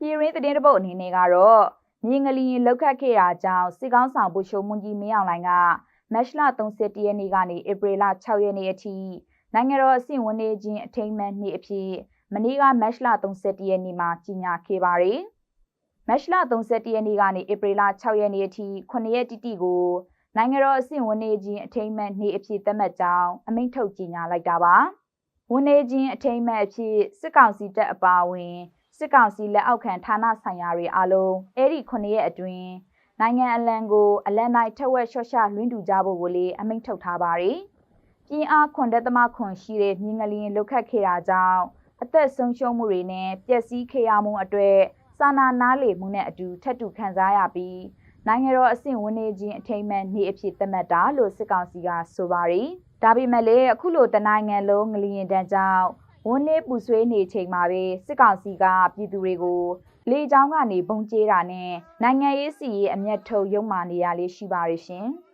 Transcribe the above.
ပြည်ရင်းသတင်းတပုတ်အနေနဲ့ကတော့မြေငလီရင်လောက်ခတ်ခဲ့တာကြောင့်စစ်ကောင်းဆောင်ဗိုလ်ချုပ်မွန်ကြီးမင်းအောင်လှိုင်ကမတ်လ31ရက်နေ့ကနေဧပြီလ6ရက်နေ့အထိနိုင်ငံတော်အဆင့်ဝန်နေခြင်းအထိမ်းအမှတ်နေ့အဖြစ်မနေ့ကမတ်လ31ရက်နေ့မှာကြီးညာခဲ့ပါတယ်။မတ်လ31ရက်နေ့ကနေဧပြီလ6ရက်နေ့အထိ9ရက်တိတိကိုနိုင်ငံတော်အဆင့်ဝန်နေခြင်းအထိမ်းအမှတ်နေ့အဖြစ်သတ်မှတ်ကြောင်းအမိန့်ထုတ်ကြီးညာလိုက်တာပါ။ဝန်နေခြင်းအထိမ်းအမှတ်အဖြစ်စစ်ကောင်စီတပ်အပါအဝင် စစ်ကောင်စီလက်အောက်ခံဌာနဆိုင်ရာတွေအားလုံးအဲ့ဒီ9ရက်အတွင်းနိုင်ငံအလံကိုအလံတိုင်းထက်ဝက်လျှော့ချလွှင့်တူကြဖို့ကိုလည်းအမိန့်ထုတ်ထားပါတယ်။ပြင်းအားခွန်တက်သမခွန်ရှိတဲ့မြင်းငလျင်လုတ်ခတ်ခဲ့တာကြောင့်အသက်ဆုံးရှုံးမှုတွေနဲ့ပျက်စီးခဲ့ရမှုအတွေ့စာနာနားလေမှုနဲ့အတူထပ်တူခံစားရပြီးနိုင်ငံတော်အဆင့်ဝန်နေခြင်းအထိမ်းအမှတ်နေ့အဖြစ်သတ်မှတ်တာလို့စစ်ကောင်စီကဆိုပါတယ်။ဒါပေမဲ့လည်းအခုလိုတနိုင်ငံလုံးငလျင်တန်းကြောင့် ဝန်းနေပူဆွေးနေချိန်မှာပဲစစ်ကောင်စီကပြည်သူတွေကိုလေကြောင်းကနေပုံကျဲတာနဲ့နိုင်ငံရေးစီရေးအမျက်ထုတ်ရုံမာနေရလေးရှိပါရရှင်။